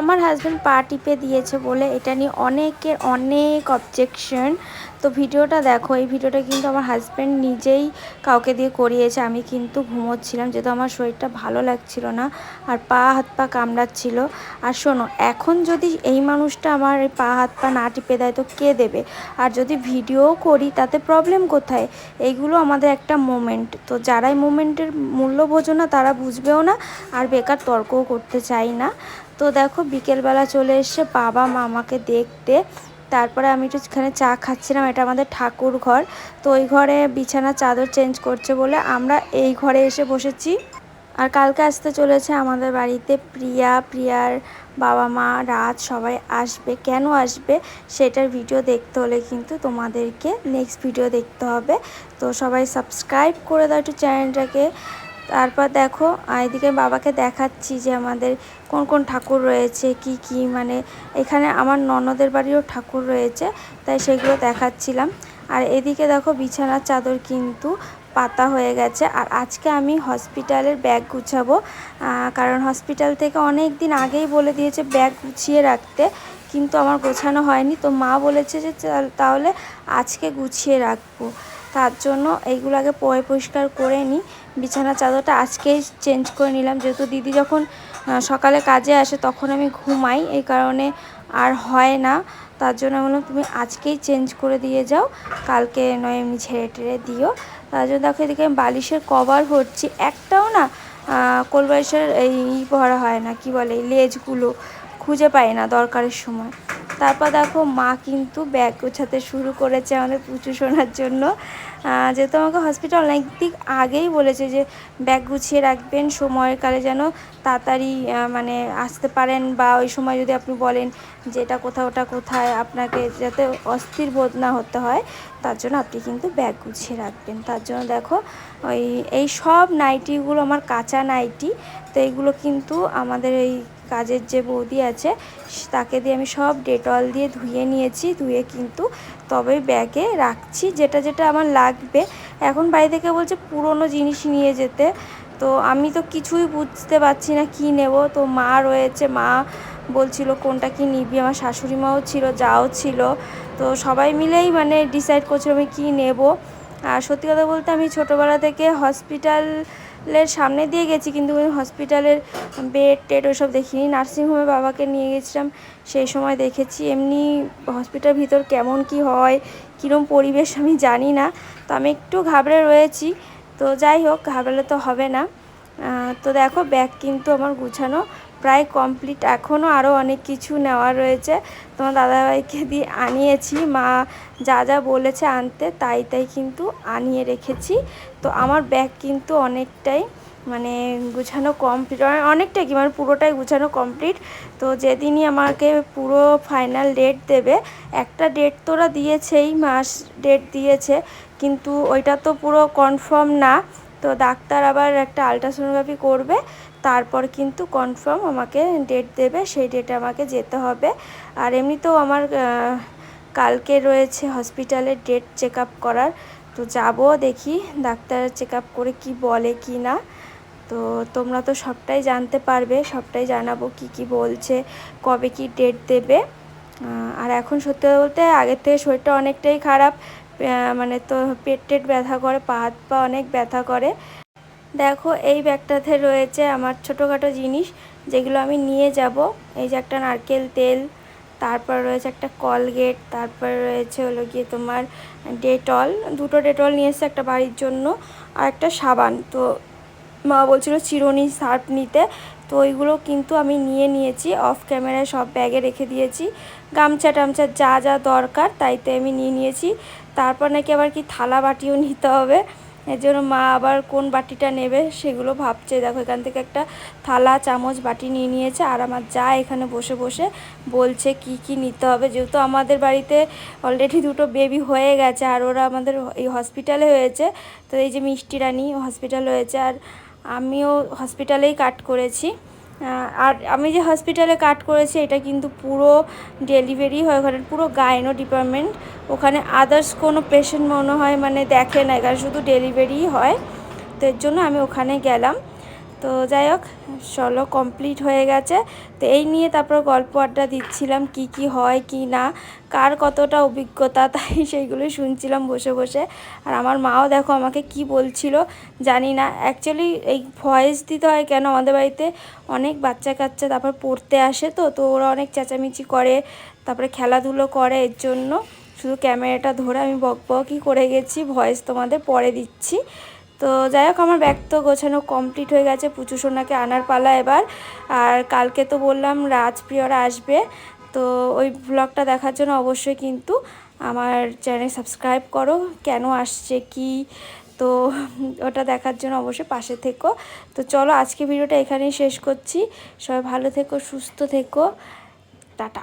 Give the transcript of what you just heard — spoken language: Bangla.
আমার হাজব্যান্ড পা টিপে দিয়েছে বলে এটা নিয়ে অনেকের অনেক অবজেকশন তো ভিডিওটা দেখো, এই ভিডিওটা কিন্তু আমার হাজব্যান্ড নিজেই কাউকে দিয়ে করিয়েছে। আমি কিন্তু ঘুমোচ্ছিলাম, যেহেতু আমার শরীরটা ভালো লাগছিল না আর পা হাত পা কামড়াচ্ছিল। আর শোনো, এখন যদি এই মানুষটা আমার পা হাত পা না টিপে দেয় তো কে দেবে? আর যদি ভিডিও করি, তাতে প্রবলেম কোথায়? এইগুলো আমাদের একটা মোমেন্ট তো যারাই মোমেন্টের মূল্য বোঝো না, তারা বুঝবেও না, আর বেকার তর্কও করতে চাই না। তো দেখো বিকেলবেলা চলে এসছে বাবা মামাকে দেখতে। তারপরে আমি একটু এখানে চা খাচ্ছিলাম, এটা আমাদের ঠাকুর ঘর। তো ওই ঘরে বিছানা চাদর চেঞ্জ করছে বলে আমরা এই ঘরে এসে বসেছি। আর কালকে আসতে চলেছে আমাদের বাড়িতে প্রিয়া। প্রিয়ার বাবা মা রাত সবাই আসবে। কেন আসবে সেটার ভিডিও দেখতে হলে কিন্তু তোমাদেরকে নেক্সট ভিডিও দেখতে হবে। তো সবাই সাবস্ক্রাইব করে দাও একটু চ্যানেলটাকে তারপর দেখো এদিকে বাবাকে দেখাচ্ছি যে আমাদের কোন কোন ঠাকুর রয়েছে, কি কি মানে এখানে আমার ননদের বাড়িও ঠাকুর রয়েছে, তাই সেগুলো দেখাচ্ছিলাম। আর এদিকে দেখো, বিছানার চাদর কিন্তু পাতা হয়ে গেছে। আর আজকে আমি হসপিটালের ব্যাগ গুছাবো কারণ হসপিটাল থেকে অনেক দিন আগেই বলে দিয়েছে ব্যাগ গুছিয়ে রাখতে, কিন্তু আমার গোছানো হয়নি। তো মা বলেছে যে তাহলে আজকে গুছিয়ে রাখব। তার জন্য এইগুলো আগে পয় পরিষ্কার করে নিই। বিছানা চাদরটা আজকেই চেঞ্জ করে নিলাম। যেহেতু দিদি যখন সকালে কাজে আসে তখন আমি ঘুমাই, এই কারণে আর হয় না। তার জন্য বললাম, তুমি আজকেই চেঞ্জ করে দিয়ে যাও, কালকে নয় এমনি ছেড়ে টেড়ে দিও। তার জন্য দেখো এদিকে আমি বালিশের কভার ভরছি। একটাও না কোলবালিশের এই ভরা হয় না, কি বলে লেজগুলো খুঁজে পাই না দরকারের সময়। তারপর দেখো মা কিন্তু ব্যাগ গোছাতে শুরু করেছে আমাদের পুচু শোনার জন্য। যেহেতু আমাকে হসপিটাল অনেক দিক আগেই বলেছে যে, ব্যাগ গুছিয়ে রাখবেন, সময়ের কালে যেন তাড়াতাড়ি মানে আসতে পারেন বা ওই সময় যদি আপনি বলেন যে এটা কোথাও ওটা কোথায়, আপনাকে যাতে অস্থির বোধ না হতে হয়, তার জন্য আপনি কিন্তু ব্যাগ গুছিয়ে রাখবেন। তার জন্য দেখো ওই, এই সব নাইটিগুলো আমার কাঁচা নাইটি তো এইগুলো কিন্তু আমাদের এই কাজের যে বৌদি আছে তাকে দিয়ে আমি সব ডেটল দিয়ে ধুয়ে নিয়েছি, ধুয়ে কিন্তু তবে ব্যাগে রাখছি যেটা যেটা আমার লাগবে। এখন বাড়ি থেকে বলছে পুরনো জিনিস নিয়ে যেতে। তো আমি তো কিছুই বুঝতে পারছি না কি নেব। তো মা রয়েছে, মা বলছিল কোনটা কি নিবি? আমার শাশুড়ি মাও ছিল, যাও ছিল। তো সবাই মিলেই মানে ডিসাইড করছিল আমি কী নেব। আর সত্যি কথা বলতে আমি ছোটোবেলা থেকে হসপিটাল হসপিটালের সামনে দিয়ে গেছি, কিন্তু হসপিটালের বেড টেড ওইসব দেখিনি। নার্সিংহোমে বাবাকে নিয়ে গেছিলাম, সেই সময় দেখেছি এমনি হসপিটাল ভিতর কেমন কি হয়, কীরম পরিবেশ আমি জানি না। তো আমি একটু ঘাবড়ে রয়েছি, তো যাই হোক, ঘাবড়ালে তো হবে না। তো দেখো, ব্যাগ কিন্তু আমার গুছানো প্রায় কমপ্লিট। এখনও আরও অনেক কিছু নেওয়া রয়েছে। তোমার দাদাভাইকে দিয়ে আনিয়েছি। মা যা যা বলেছে আনতে, তাই তাই কিন্তু আনিয়ে রেখেছি। তো আমার ব্যাগ কিন্তু অনেকটাই মানে গুছানো কমপ্লিট অনেকটাই কি মানে পুরোটাই গুছানো কমপ্লিট তো যেদিনই আমাকে পুরো ফাইনাল ডেট দেবে, একটা ডেট তোরা দিয়েছেই, মাস ডেট দিয়েছে। কিন্তু ওইটা তো পুরো কনফার্ম না। তো ডাক্তার আবার একটা আলট্রাসোনোগ্রাফি করবে, তারপর কিন্তু কনফার্ম আমাকে ডেট দেবে, সেই ডেটে আমাকে যেতে হবে। আর এমনিতেও আমার কালকে রয়েছে হসপিটালের ডেট চেক আপ করার, তো যাব দেখি ডাক্তার চেক আপ করে কি বলে কি না। তো তোমরা তো সবটাই জানতে পারবে, সবটাই জানাব কি কি বলছে, কবে কি ডেট দেবে। আর এখন সত্যি বলতে আগের থেকে শরীরটা অনেকটাই খারাপ মানে তো পেট টেট ব্যথা করে, পা হাত পা অনেক ব্যথা করে। দেখো, এই ব্যাগটাতে রয়েছে আমার ছোটোখাটো জিনিস, যেগুলো আমি নিয়ে যাব। এই যে একটা নারকেল তেল, তারপর রয়েছে একটা কলগেট, তারপর রয়েছে হলো গিয়ে তোমার ডেটল। দুটো ডেটল নিয়ে এসছে একটা বাড়ির জন্য, আর একটা সাবান। তো মা বলছিল চিরুনি সার্ফ নিতে, তো ওইগুলো কিন্তু আমি নিয়ে নিয়েছি, অফ ক্যামেরায় সব ব্যাগে রেখে দিয়েছি। গামছা টামছা যা যা দরকার তাইতে আমি নিয়ে নিয়েছি। তারপর নাকি আবার কি থালা বাটিও নিতে হবে। এর জন্য মা আবার কোন বাটিটা নেবে সেগুলো ভাবছে। দেখো, এখান থেকে একটা থালা, চামচ, বাটি নিয়ে নিয়েছে আর আমার যা এখানে বসে বসে বলছে কি কি নিতে হবে। যেহেতু আমাদের বাড়িতে অলরেডি দুটো বেবি হয়ে গেছে আর ওরা আমাদের এই হসপিটালে হয়েছে, তো এই যে মিষ্টি রানী হসপিটাল হয়েছে আর আমিও হসপিটালেই কাট করেছি। আর আমি যে হসপিটালে কাট করেছি, এটা কিন্তু পুরো ডেলিভারি হয় ওখানে পুরো গাইনো ডিপার্টমেন্ট ওখানে আদার্স কোনো পেশেন্ট মনে হয় মানে দেখে না এখানে শুধু ডেলিভারিই হয়। তো এর জন্য আমি ওখানে গেলাম। তো যাই হোক, চলো কমপ্লিট হয়ে গেছে। তো এই নিয়ে তারপর গল্প আড্ডা দিচ্ছিলাম, কি কি হয়, কি না, কার কতটা অভিজ্ঞতা, তাই সেইগুলোই শুনছিলাম বসে বসে। আর আমার মাও দেখো আমাকে কি বলছিল জানি না। অ্যাকচুয়ালি এই ভয়েস দিতে হয় কেন? আমাদের বাড়িতে অনেক বাচ্চা কাচ্চা তারপর পড়তে আসে তো তো ওরা অনেক চেঁচামেচি করে, তারপরে খেলাধুলো করে এর জন্য। শুধু ক্যামেরাটা ধরে আমি বক বকই করে গেছি ভয়েস তোমাদের পরে দিচ্ছি। তো যাই হোক, আমার ব্যাগ তো গোছানো কমপ্লিট হয়ে গেছে। পুচু সোনাকে আনার পালা এবার। আর কালকে তো বললাম রাজপ্রিয়রা আসবে। তো ওই ব্লগটা দেখার জন্য অবশ্যই কিন্তু আমার চ্যানেল সাবস্ক্রাইব করো। কেন আসছে, কি? তো ওটা দেখার জন্য অবশ্যই পাশে থেকো। তো চলো আজকে ভিডিওটা এখানেই শেষ করছি। সবাই ভালো থেকো, সুস্থ থেকো। টাটা।